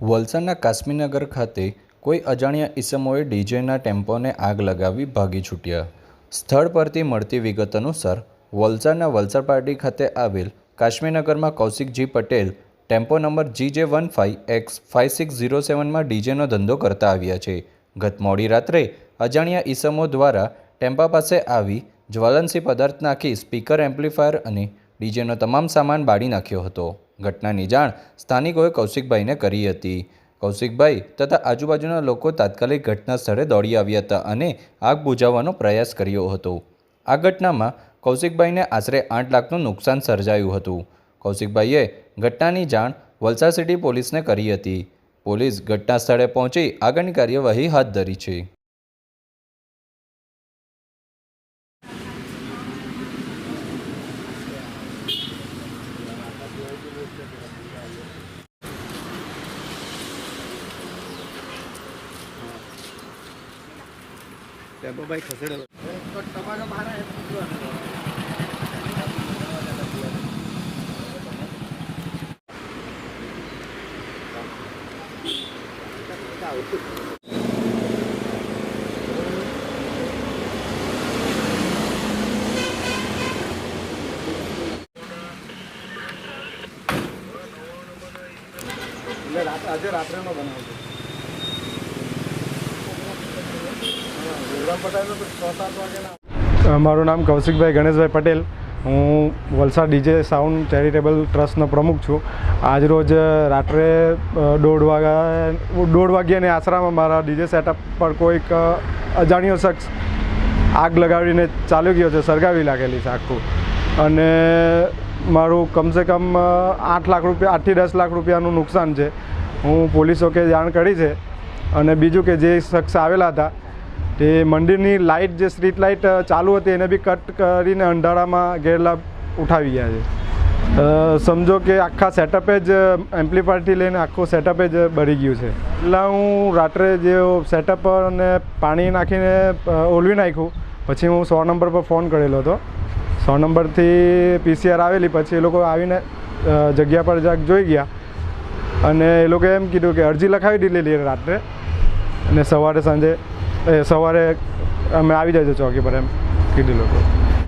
વલસાડના કાશ્મીનગર ખાતે કોઈ અજાણ્યા ઈસમોએ ડીજેના ટેમ્પોને આગ લગાવી ભાગી છૂટ્યા. સ્થળ પરથી મળતી વિગત અનુસાર, વલસાડના વલસાડ પાર્ટી ખાતે આવેલ કાશ્મીરનગરમાં Kaushik ji Patel tempo number G J one five X five six zero સેવનમાં ડીજેનો ધંધો કરતા આવ્યા છે. ગત મોડી રાત્રે અજાણ્યા ઈસમો દ્વારા ટેમ્પા પાસે આવી જ્વલનશીલ પદાર્થ નાખી સ્પીકર, એમ્પ્લીફાયર અને ડીજેનો તમામ સામાન બાળી નાખ્યો હતો. ઘટનાની જાણ સ્થાનિકોએ કૌશિકભાઈને કરી હતી. કૌશિકભાઈ તથા આજુબાજુના લોકો તાત્કાલિક ઘટના સ્થળે દોડી આવ્યા હતા અને આગ બુઝાવવાનો પ્રયાસ કર્યો હતો. આ ઘટનામાં કૌશિકભાઈને આશરે આઠ લાખનું નુકસાન સર્જાયું હતું. કૌશિકભાઈએ ઘટનાની જાણ વલસાડ સિટી પોલીસને કરી હતી. પોલીસ ઘટના સ્થળે પહોંચી આગળની કાર્યવાહી હાથ ધરી છે. ટેમ્પો ભાઈ ખસેડો એટલે રાત આજે રાત્રેનો બનાવ છે પ્રોગ્રામ પતાવ્યો તો છ સાત વાગ્યાના મારું નામ કૌશિકભાઈ ગણેશભાઈ પટેલ. હું વલસાડ ડીજે સાઉન્ડ ચેરિટેબલ ટ્રસ્ટનો પ્રમુખ છું. આજરોજ રાત્રે દોઢ વાગ્યા, દોઢ વાગ્યાની આશરામાં મારા ડીજે સેટઅપ પર કોઈક અજાણ્યો શખ્સ આગ લગાવીને ચાલ્યો ગયો છે, સળગાવી લાગેલી છે આખું. અને મારું કમસે કમ આઠ લાખ રૂપિયા, આઠથી દસ લાખ રૂપિયાનું નુકસાન છે. હું પોલીસો કે જાણ કરી છે. અને બીજું કે જે શખ્સ આવેલા હતા તે મંદિરની લાઇટ જે સ્ટ્રીટ લાઇટ ચાલુ હતી એને બી કટ કરીને અંધારામાં ગેરલાભ ઉઠાવી ગયા છે. સમજો કે આખા સેટઅપે જ એમ્પ્લીફાયરથી લઈને આખું સેટઅપે જ બળી ગયું છે. એટલે હું રાત્રે જે સેટઅપ અને પાણી નાખીને ઓલવી નાખ્યું, પછી હું સો નંબર પર ફોન કરેલો હતો. સો નંબરથી પીસીઆર આવેલી, પછી એ લોકો આવીને જગ્યા પર જરાક જોઈ ગયા. અને એ લોકોએ એમ કીધું કે અરજી લખાવી દીધેલી રાત્રે. અને સવારે સાંજે એ સવારે અમે આવી જાય ચોકી પર એમ કીધું લોકો